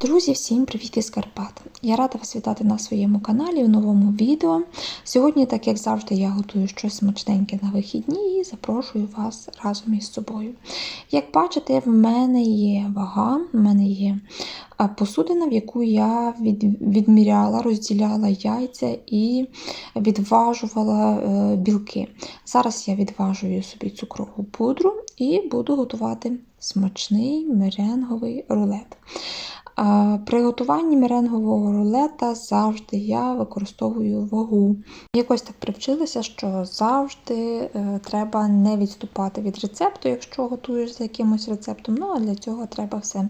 Друзі, всім привіт із Карпат! Я рада вас вітати на своєму каналі у новому відео. Сьогодні, так як завжди, я готую щось смачненьке на вихідні і запрошую вас разом із собою. Як бачите, в мене є вага, в мене є посудина, в яку я від, відміряла, розділяла яйця і відважувала е, білки. Зараз я відважую собі цукрову пудру і буду готувати смачний меренговий рулет. При готуванні меренгового рулета завжди я використовую вагу. Якось так привчилася, що завжди е, треба не відступати від рецепту, якщо готуєш за якимось рецептом. Ну а для цього треба все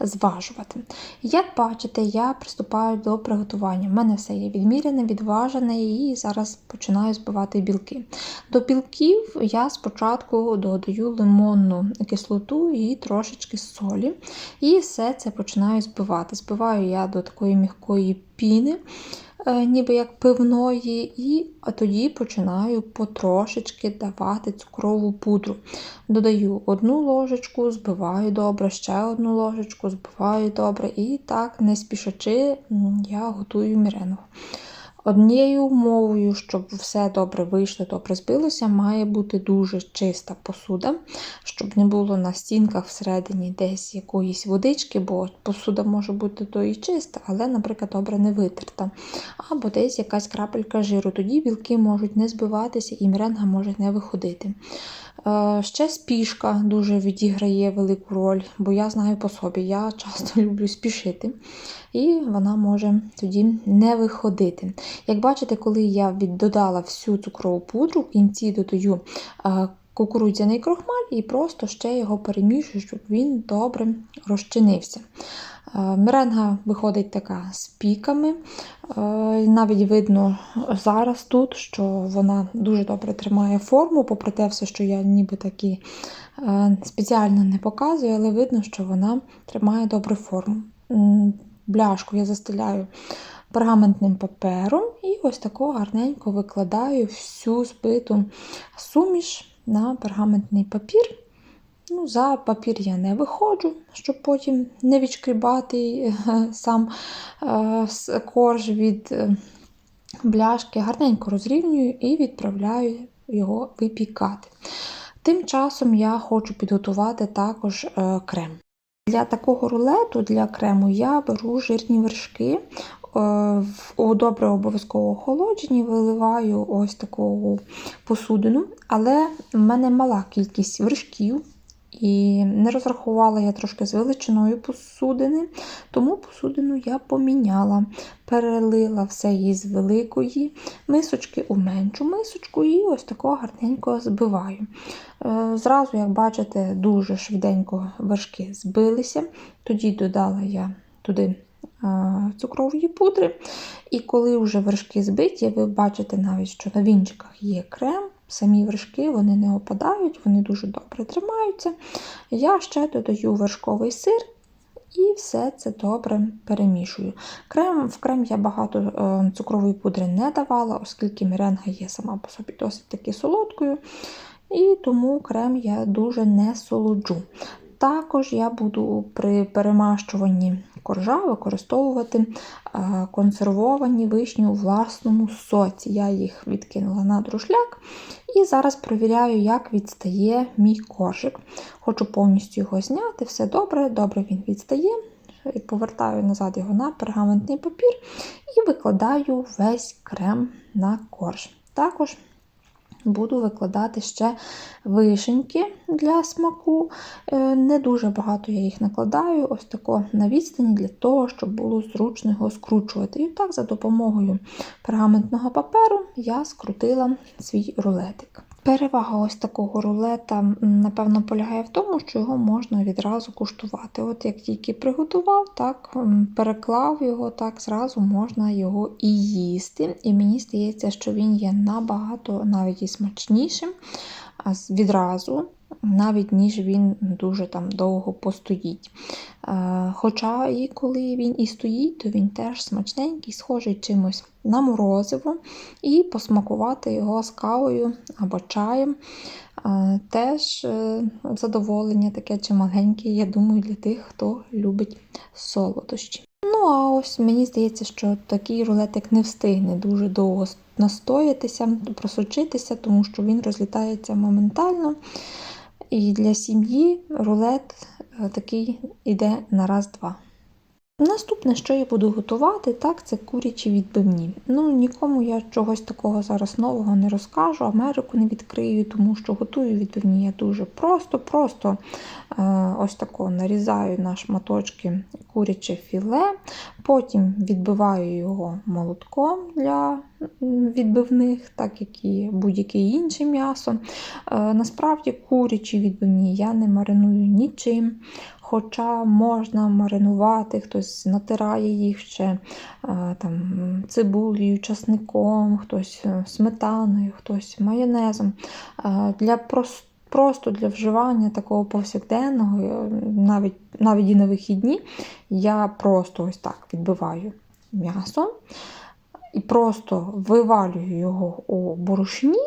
зважувати. Як бачите, я приступаю до приготування. У мене все є відмірене, відважене, і зараз починаю збивати білки. До білків я спочатку додаю лимонну кислоту і трошечки солі. І все це починаю збивати. Збиваю я до такої м'якої піни, е, ніби як пивної, і тоді починаю потрошечки давати цукрову пудру. Додаю одну ложечку, збиваю добре, ще одну ложечку, збиваю добре. І так, не спішачи, я готую міренгу. Однією умовою, щоб все добре вийшло, добре збилося, має бути дуже чиста посуда, щоб не було на стінках всередині десь якоїсь водички, бо посуда може бути то і чиста, але, наприклад, добре не витерта. Або десь якась крапелька жиру. Тоді білки можуть не збиватися і меренга може не виходити. Е, ще спішка дуже відіграє велику роль, бо я знаю по собі, я часто люблю спішити, і вона може тоді не виходити. Як бачите, коли я додала всю цукрову пудру, в кінці додаю е, кукурудзяний крохмаль і просто ще його перемішую, щоб він добре розчинився. Е, меренга виходить така з піками. Е, навіть видно зараз тут, що вона дуже добре тримає форму, попри те, все, що я ніби такі спеціально не показую, але видно, що вона тримає добре форму. Бляшку я застеляю пергаментним папером і ось тако гарненько викладаю всю збиту суміш на пергаментний папір. Ну, За папір я не виходжу, щоб потім не відшкрібати сам е, корж від е, бляшки. Гарненько розрівнюю і відправляю його випікати. Тим часом я хочу підготувати також е, крем. Для такого рулету, для крему, я беру жирні вершки, у добре обов'язково охолодженні, виливаю ось таку посудину, але в мене мала кількість вершків. І не розрахувала я трошки з величиною посудини, тому посудину я поміняла, перелила все із великої мисочки у меншу мисочку і ось такого гарненько збиваю. Е, зразу, як бачите, дуже швиденько вершки збилися, тоді додала я туди цукрової пудри. І коли вже вершки збиті, ви бачите навіть, що на вінчиках є крем, самі вершки вони не опадають, вони дуже добре тримаються. Я ще додаю вершковий сир. І все це добре перемішую. Крем, В крем я багато е, цукрової пудри не давала, оскільки меренга є сама по собі досить таки солодкою. І тому крем я дуже не солоджу. Також я буду при перемащуванні коржа використовувати е, консервовані вишні у власному соці. Я їх відкинула на друшляк і зараз провіряю, як відстає мій коржик. Хочу повністю його зняти, все добре, добре він відстає. Повертаю назад його на пергаментний папір і викладаю весь крем на корж. Також Буду викладати ще вишеньки для смаку. Е, не дуже багато я їх накладаю, ось тако на відстані для того, щоб було зручно його скручувати. І так, за допомогою пергаментного паперу я скрутила свій рулетик. Перевага ось такого рулета, напевно, полягає в тому, що його можна відразу куштувати. От як тільки приготував, так переклав його, так зразу можна його і їсти. І мені здається, що він є набагато навіть і смачнішим відразу навіть ніж він дуже там довго постоїть. Е, хоча і коли він і стоїть, то він теж смачненький, схожий чимось на морозиво, і посмакувати його з кавою або чаєм. Е, Теж е, задоволення таке чималеньке, я думаю, для тих, хто любить солодощі. Ну, а ось мені здається, що такий рулетик не встигне дуже довго настоятися, просочитися, тому що він розлітається моментально. І для сім'ї рулет е, такий іде на раз-два. Наступне, що я буду готувати, так, це курячі відбивні. Ну, нікому я чогось такого зараз нового не розкажу, Америку не відкрию, тому що готую відбивні я дуже просто, просто е, ось тако нарізаю на шматочки куряче філе, потім відбиваю його молотком для відбивних, так як і будь-яке інше м'ясо. Е, насправді курячі відбивні я не мариную нічим. Хоча можна маринувати, хтось натирає їх ще е, там, цибулею, часником, хтось е, сметаною, хтось майонезом. Е, Для прос- Просто для вживання такого повсякденного, навіть, навіть і на вихідні, я просто ось так відбиваю м'ясо і просто вивалюю його у борошні.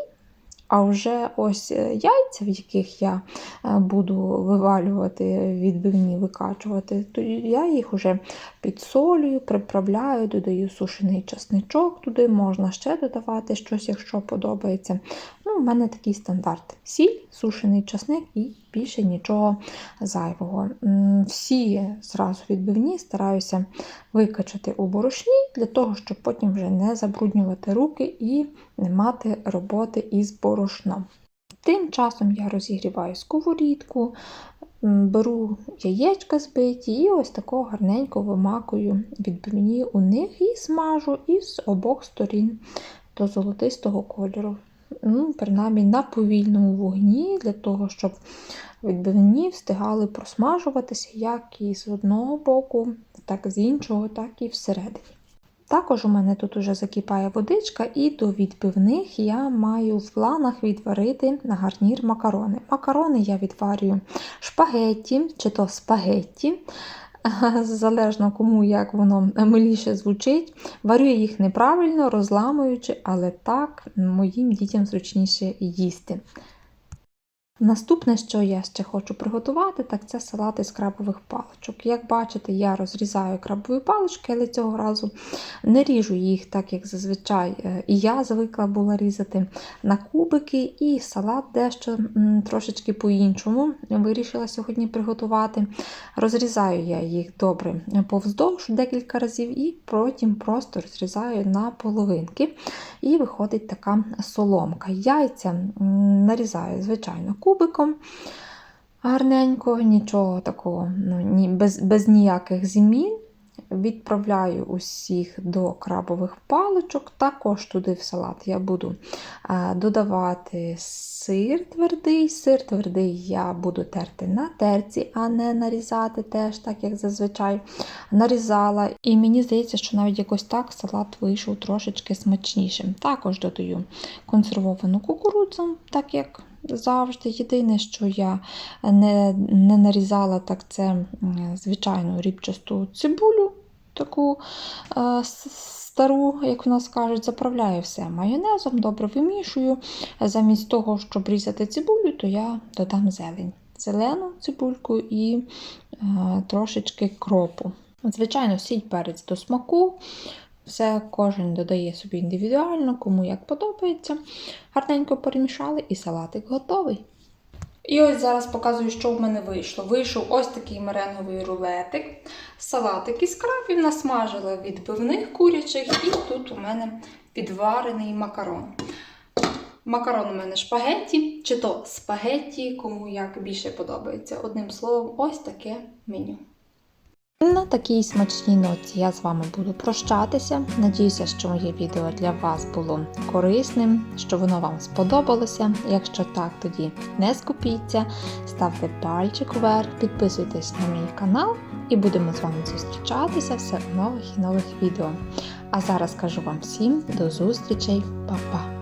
А вже ось е, яйця, в яких я е, буду вивалювати, відбивні викачувати, то я їх вже підсолюю, приправляю, додаю сушений часничок туди, можна ще додавати щось, якщо подобається. Ну, У мене такий стандарт: сіль, сушений часник і більше нічого зайвого. Всі зразу відбивні стараюся викачати у борошні для того, щоб потім вже не забруднювати руки і не мати роботи із борошном. Тим часом я розігріваю сковорідку, беру яєчка збиті і ось тако гарненько вимакую відбивні у них і смажу із обох сторін до золотистого кольору. Ну, принаймні на повільному вогні, для того, щоб відбивні встигали просмажуватися як і з одного боку, так і з іншого, так і всередині. Також у мене тут уже закипає водичка, і до відбивних я маю в планах відварити на гарнір макарони. Макарони я відварюю шпагетті чи то спагетті, залежно кому як воно миліше звучить. Варю їх неправильно, розламуючи, але так моїм дітям зручніше їсти. Наступне, що я ще хочу приготувати, так це салат із крабових паличок. Як бачите, я розрізаю крабові палички, але цього разу не ріжу їх, так як зазвичай е, і я звикла була різати на кубики, і салат дещо трошечки по-іншому вирішила сьогодні приготувати. Розрізаю я їх добре повздовж декілька разів, і потім просто розрізаю на половинки. І виходить така соломка. Яйця нарізаю, звичайно, кубиком. Гарненько, нічого такого, ну, ні, без, без ніяких змін. Відправляю усіх до крабових паличок. Також туди в салат я буду е, додавати сир твердий. Сир твердий я буду терти на терці, а не нарізати теж, так як зазвичай нарізала. І мені здається, що навіть якось так салат вийшов трошечки смачнішим. Також додаю консервовану кукурудзу, так як завжди. Єдине, що я не, не нарізала, так це звичайну рібчасту цибулю, таку е, стару, як в нас кажуть, заправляю все майонезом, добре вимішую. Замість того, щоб різати цибулю, то я додам зелень. Зелену цибульку і е, трошечки кропу. Звичайно, сіль перець до смаку. Все кожен додає собі індивідуально, кому як подобається. Гарненько перемішали і салатик готовий. І ось зараз показую, що в мене вийшло. Вийшов ось такий меренговий рулетик, салатик із крабів, насмажила відбивних курячих, і тут у мене підварений макарон. Макарон у мене шпагетті, чи то спагетті, кому як більше подобається. Одним словом, ось таке меню. На такій смачній ноті я з вами буду прощатися. Надіюся, що моє відео для вас було корисним, що воно вам сподобалося. Якщо так, тоді не скупіться, ставте пальчик вверх, підписуйтесь на мій канал і будемо з вами зустрічатися все в нових і нових відео. А зараз кажу вам всім до зустрічей, Па-па!